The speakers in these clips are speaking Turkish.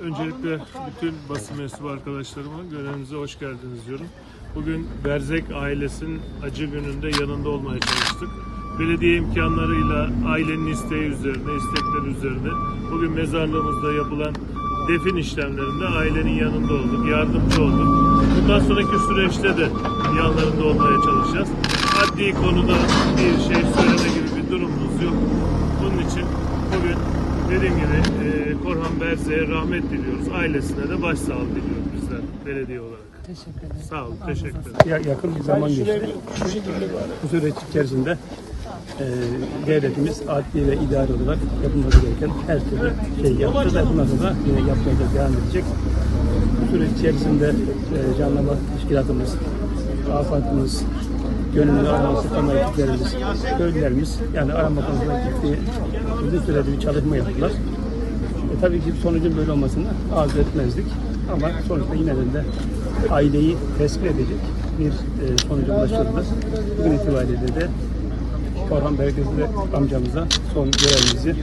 Öncelikle bütün basın mensubu arkadaşlarıma görevinize hoş geldiniz diyorum. Bugün Berzek ailesinin acı gününde yanında olmaya çalıştık. Belediye imkanlarıyla ailenin isteği üzerine, istekleri üzerine bugün mezarlığımızda yapılan defin işlemlerinde ailenin yanında olduk, yardımcı olduk. Bundan sonraki süreçte de yanlarında olmaya çalışacağız. Adli konuda bir şey söyleme gibi bir durumumuz yok. Bunun için dediğim gibi e, Korhan Berze'ye rahmet diliyoruz. Ailesine de başsağlığı diliyoruz bizler belediye olarak. Teşekkür ederim. Sağ olun, teşekkür ederim. Ya- yakın bir zaman geçti. Bu süreç içerisinde e, devletimiz adli ve idari olarak yapılması gereken her türlü şey yaptı ve bundan sonra yine yapmaya da devam edecek. Bu süreç içerisinde e, canlama teşkilatımız, afatımız, gönüllü arama sıkama ekiplerimiz, köylülerimiz yani arama konusunda ciddi uzun sürede bir çalışma yaptılar. E, tabii ki sonucun böyle olmasını arzu etmezdik. Ama sonuçta yine de, aileyi tespit edecek bir e, sonuca ulaşıldı. Bugün itibariyle de Korhan Bereketli amcamıza son görevimizi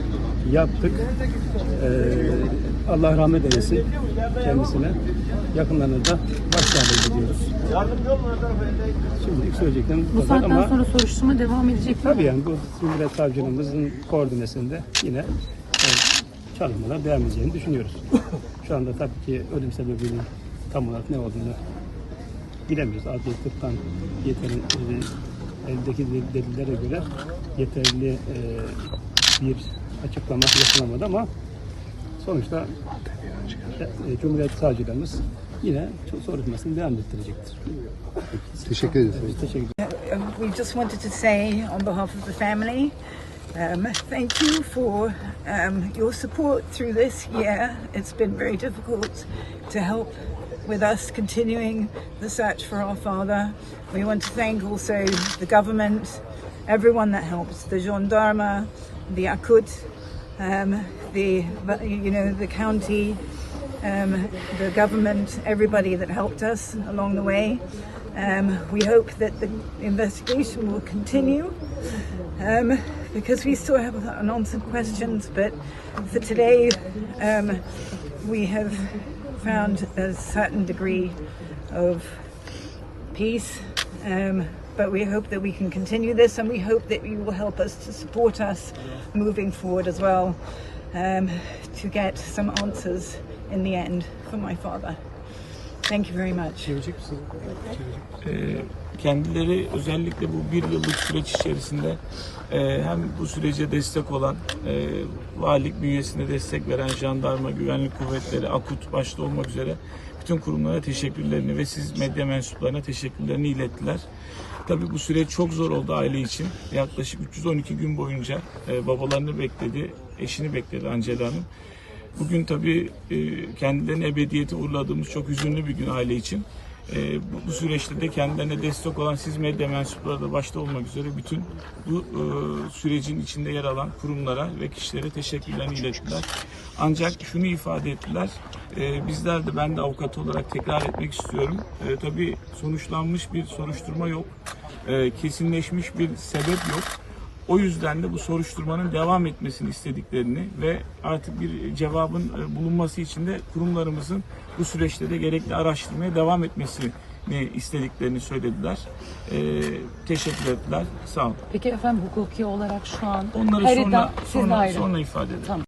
yaptık. E, Allah rahmet eylesin kendisine. Yakınlarına da başsağlığı diliyoruz. Şimdilik söyleyeceklerim Bu bu kadar saatten ama sonra soruşturma devam edecek mi? Tabii yani bu Cumhuriyet Savcılığımızın koordinesinde yine e, çalışmalar devam edeceğini düşünüyoruz. Şu anda tabii ki ölüm sebebinin tam olarak ne olduğunu bilemiyoruz. Adli tıptan yeterli, e, eldeki delillere göre yeterli e, bir açıklama yapılamadı ama sonuçta e, Cumhuriyet Savcılığımız yine soruşturmasını devam ettirecektir. Teşekkür ederiz. Biz teşekkür we just wanted to say on behalf of the family, um, thank you for um, your support through this year. It's been very difficult to help with us continuing the search for our father. We want to thank also the government, everyone that helps, the gendarme, the Akut, um, the you know the county, um, the government, everybody that helped us along the way. Um, we hope that the investigation will continue um, because we still have unanswered questions. But for today, um, we have found a certain degree of peace. But we hope that we can continue this and we hope that you will help us to support us moving forward as well um, to get some answers in the end for my father. Thank you very much. Ee, kendileri özellikle bu bir yıllık süreç içerisinde e, hem bu sürece destek olan e, valilik bünyesinde destek veren jandarma, güvenlik kuvvetleri, akut başta olmak üzere bütün kurumlara teşekkürlerini ve siz medya mensuplarına teşekkürlerini ilettiler. Tabii bu süreç çok zor oldu aile için. Yaklaşık 312 gün boyunca e, babalarını bekledi, eşini bekledi Angela Hanım. Bugün tabii e, kendilerini ebediyete uğurladığımız çok hüzünlü bir gün aile için. E, bu, bu süreçte de kendilerine destek olan siz medya mensupları da başta olmak üzere bütün bu e, sürecin içinde yer alan kurumlara ve kişilere teşekkürlerini ilettiler. Ancak şunu ifade ettiler, e, bizler de ben de avukat olarak tekrar etmek istiyorum. E, tabii sonuçlanmış bir soruşturma yok, e, kesinleşmiş bir sebep yok. O yüzden de bu soruşturmanın devam etmesini istediklerini ve artık bir cevabın e, bulunması için de kurumlarımızın bu süreçte de gerekli araştırmaya devam etmesini istediklerini söylediler. E, teşekkür ettiler. Sağ olun. Peki efendim hukuki olarak şu an Onları her sonra, iddia sonra, ayrı. sonra ifade edelim. Tamam.